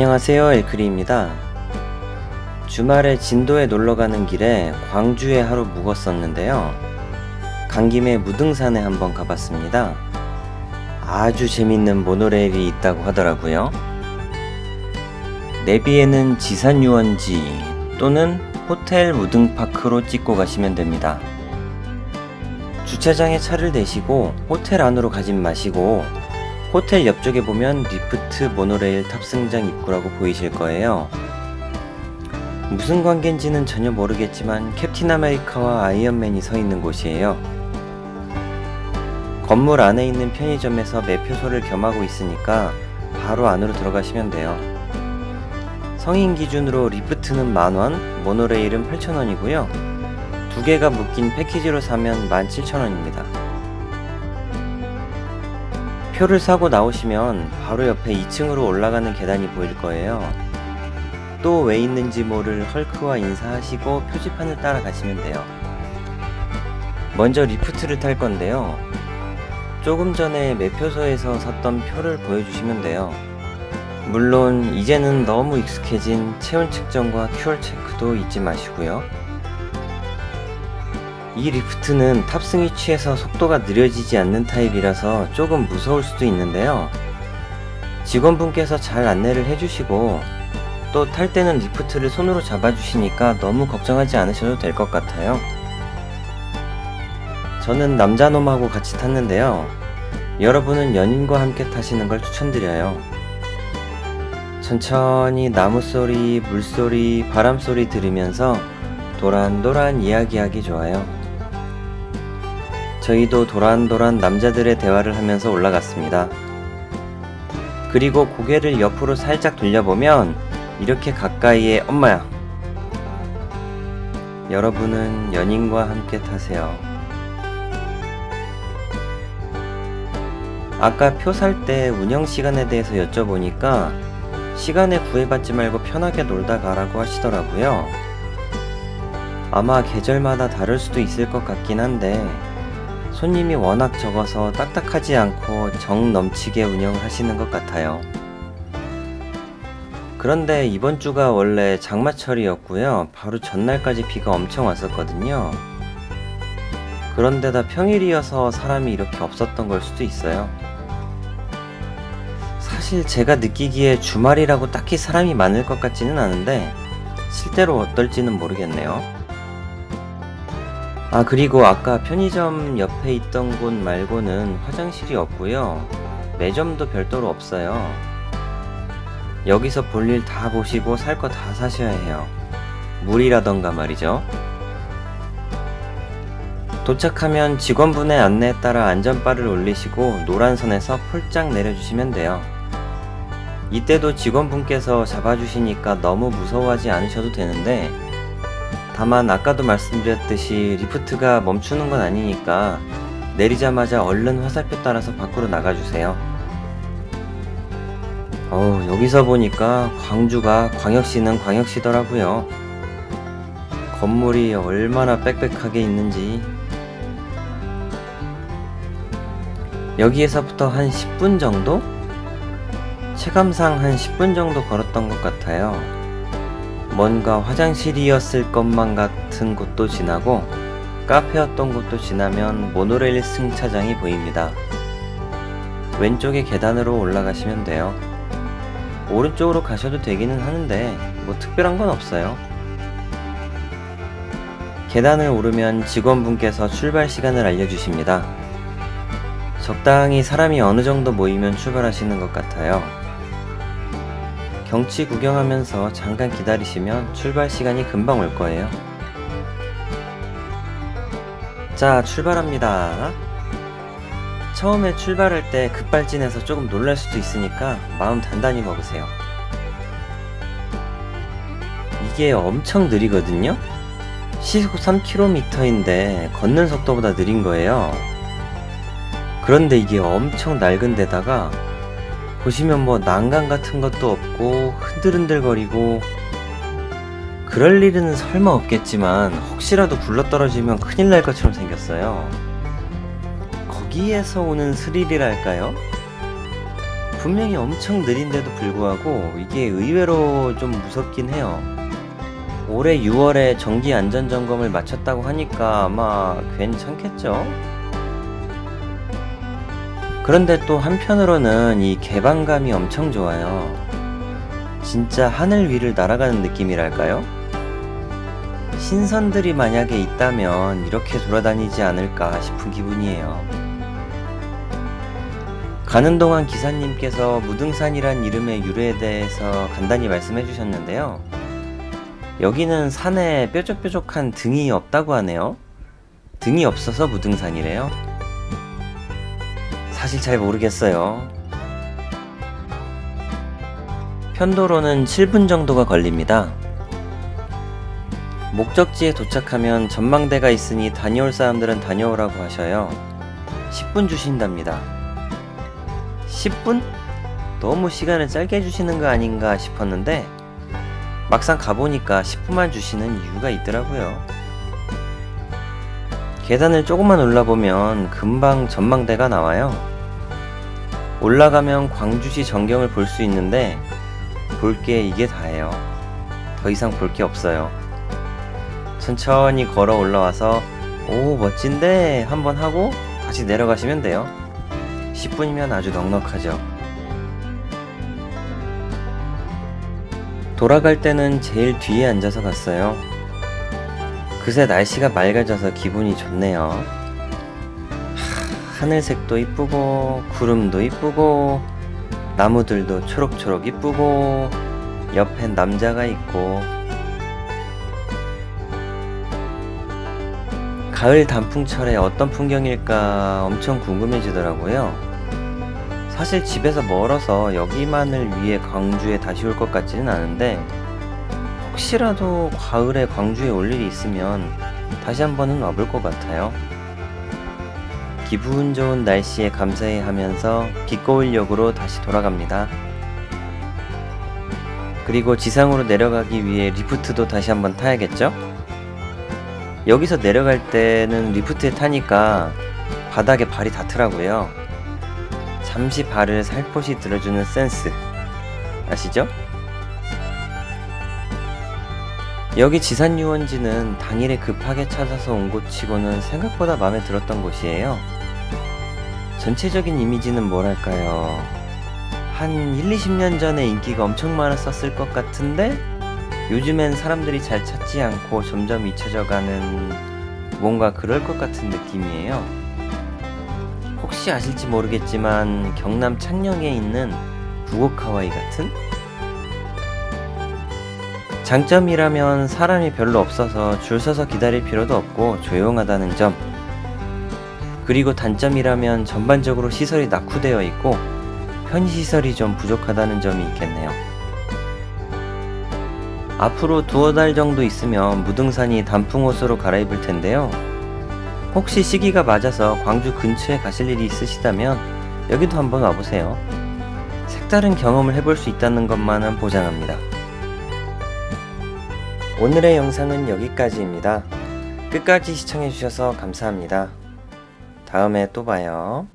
안녕하세요 엘크리입니다. 주말에 진도에 놀러가는 길에 광주에 하루 묵었었는데요. 간 김에 무등산에 한번 가봤습니다. 아주 재밌는 모노레일이 있다고 하더라고요. 내비에는 지산 유원지 또는 호텔 무등파크로 찍고 가시면 됩니다. 주차장에 차를 대시고 호텔 안으로 가진 마시고 호텔 옆쪽에 보면 리프트 모노레일 탑승장 입구라고 보이실 거예요. 무슨 관계인지는 전혀 모르겠지만 캡틴 아메리카와 아이언맨이 서 있는 곳이에요. 건물 안에 있는 편의점에서 매표소를 겸하고 있으니까 바로 안으로 들어가시면 돼요. 성인 기준으로 리프트는 만원, 모노레일은 8,000원이고요. 두 개가 묶인 패키지로 사면 17,000원입니다. 표를 사고 나오시면 바로 옆에 2층으로 올라가는 계단이 보일 거예요. 또 왜 있는지 모를 헐크와 인사하시고 표지판을 따라가시면 돼요. 먼저 리프트를 탈 건데요. 조금 전에 매표소에서 샀던 표를 보여주시면 돼요. 물론 이제는 너무 익숙해진 체온 측정과 QR 체크도 잊지 마시고요. 이 리프트는 탑승이 취해서 속도가 느려지지 않는 타입이라서 조금 무서울 수도 있는데요. 직원분께서 잘 안내를 해주시고 또 탈 때는 리프트를 손으로 잡아주시니까 너무 걱정하지 않으셔도 될 것 같아요. 저는 남자놈하고 같이 탔는데요. 여러분은 연인과 함께 타시는 걸 추천드려요. 천천히 나무 소리, 물소리, 바람 소리 들으면서 도란도란 이야기하기 좋아요. 저희도 도란도란 남자들의 대화를 하면서 올라갔습니다. 그리고 고개를 옆으로 살짝 돌려보면 이렇게 가까이에 엄마야. 여러분은 연인과 함께 타세요. 아까 표 살 때 운영 시간에 대해서 여쭤보니까 시간에 구애받지 말고 편하게 놀다 가라고 하시더라고요. 아마 계절마다 다를 수도 있을 것 같긴 한데 손님이 워낙 적어서 딱딱하지 않고 정 넘치게 운영을 하시는 것 같아요. 그런데 이번 주가 원래 장마철이었고요. 바로 전날까지 비가 엄청 왔었거든요. 그런데다 평일이어서 사람이 이렇게 없었던 걸 수도 있어요. 사실 제가 느끼기에 주말이라고 딱히 사람이 많을 것 같지는 않은데 실제로 어떨지는 모르겠네요. 아 그리고 아까 편의점 옆에 있던 곳 말고는 화장실이 없고요. 매점도 별도로 없어요. 여기서 볼 일 다 보시고 살 거 다 사셔야 해요. 물이라던가 말이죠. 도착하면 직원분의 안내에 따라 안전바를 올리시고 노란선에서 폴짝 내려주시면 돼요. 이때도 직원분께서 잡아주시니까 너무 무서워하지 않으셔도 되는데 다만 아까도 말씀드렸듯이 리프트가 멈추는 건 아니니까 내리자마자 얼른 화살표 따라서 밖으로 나가주세요. 어 여기서 보니까 광주가 광역시는 광역시더라고요. 건물이 얼마나 빽빽하게 있는지 여기에서부터 한 10분 정도? 체감상 한 10분 정도 걸었던 것 같아요. 뭔가 화장실이었을 것만 같은 곳도 지나고 카페였던 곳도 지나면 모노레일 승차장이 보입니다. 왼쪽에 계단으로 올라가시면 돼요. 오른쪽으로 가셔도 되기는 하는데 뭐 특별한 건 없어요. 계단을 오르면 직원분께서 출발 시간을 알려주십니다. 적당히 사람이 어느 정도 모이면 출발하시는 것 같아요. 경치 구경하면서 잠깐 기다리시면 출발 시간이 금방 올 거예요. 자, 출발합니다. 처음에 출발할 때 급발진해서 조금 놀랄 수도 있으니까 마음 단단히 먹으세요. 이게 엄청 느리거든요? 시속 3km인데 걷는 속도보다 느린 거예요. 그런데 이게 엄청 낡은 데다가 보시면 뭐 난간 같은 것도 없고 흔들흔들거리고 그럴 일은 설마 없겠지만 혹시라도 굴러떨어지면 큰일 날 것처럼 생겼어요. 거기에서 오는 스릴이랄까요? 분명히 엄청 느린데도 불구하고 이게 의외로 좀 무섭긴 해요. 올해 6월에 정기 안전 점검을 마쳤다고 하니까 아마 괜찮겠죠? 그런데 또 한편으로는 이 개방감이 엄청 좋아요. 진짜 하늘 위를 날아가는 느낌이랄까요? 신선들이 만약에 있다면 이렇게 돌아다니지 않을까 싶은 기분이에요. 가는 동안 기사님께서 무등산이란 이름의 유래에 대해서 간단히 말씀해 주셨는데요. 여기는 산에 뾰족뾰족한 등이 없다고 하네요. 등이 없어서 무등산이래요. 사실 잘 모르겠어요. 편도로는 7분 정도가 걸립니다. 목적지에 도착하면 전망대가 있으니 다녀올 사람들은 다녀오라고 하셔요. 10분 주신답니다. 10분? 너무 시간을 짧게 주시는 거 아닌가 싶었는데 막상 가보니까 10분만 주시는 이유가 있더라고요. 계단을 조금만 올라보면 금방 전망대가 나와요. 올라가면 광주시 전경을 볼 수 있는데 볼 게 이게 다예요. 더 이상 볼 게 없어요. 천천히 걸어 올라와서 오 멋진데 한번 하고 다시 내려가시면 돼요. 10분이면 아주 넉넉하죠. 돌아갈 때는 제일 뒤에 앉아서 갔어요. 그새 날씨가 맑아져서 기분이 좋네요. 하, 하늘색도 이쁘고 구름도 이쁘고 나무들도 초록초록 이쁘고 옆엔 남자가 있고 가을 단풍철에 어떤 풍경일까 엄청 궁금해지더라고요. 사실 집에서 멀어서 여기만을 위해 광주에 다시 올 것 같지는 않은데 혹시라도 가을에 광주에 올 일이 있으면 다시 한 번은 와볼 것 같아요. 기분 좋은 날씨에 감사해 하면서 빛거울역으로 다시 돌아갑니다. 그리고 지상으로 내려가기 위해 리프트도 다시 한번 타야겠죠? 여기서 내려갈 때는 리프트에 타니까 바닥에 발이 닿더라고요. 잠시 발을 살포시 들어주는 센스. 아시죠? 여기 지산 유원지는 당일에 급하게 찾아서 온 곳치고는 생각보다 마음에 들었던 곳이에요. 전체적인 이미지는 뭐랄까요. 한 1, 20년 전에 인기가 엄청 많았었을 것 같은데 요즘엔 사람들이 잘 찾지 않고 점점 잊혀져 가는 뭔가 그럴 것 같은 느낌이에요. 혹시 아실지 모르겠지만 경남 창녕에 있는 부곡하와이 같은? 장점이라면 사람이 별로 없어서 줄 서서 기다릴 필요도 없고 조용하다는 점. 그리고 단점이라면 전반적으로 시설이 낙후되어 있고 편의시설이 좀 부족하다는 점이 있겠네요. 앞으로 두어 달 정도 있으면 무등산이 단풍옷으로 갈아입을 텐데요. 혹시 시기가 맞아서 광주 근처에 가실 일이 있으시다면 여기도 한번 와보세요. 색다른 경험을 해볼 수 있다는 것만은 보장합니다. 오늘의 영상은 여기까지입니다. 끝까지 시청해주셔서 감사합니다. 다음에 또 봐요.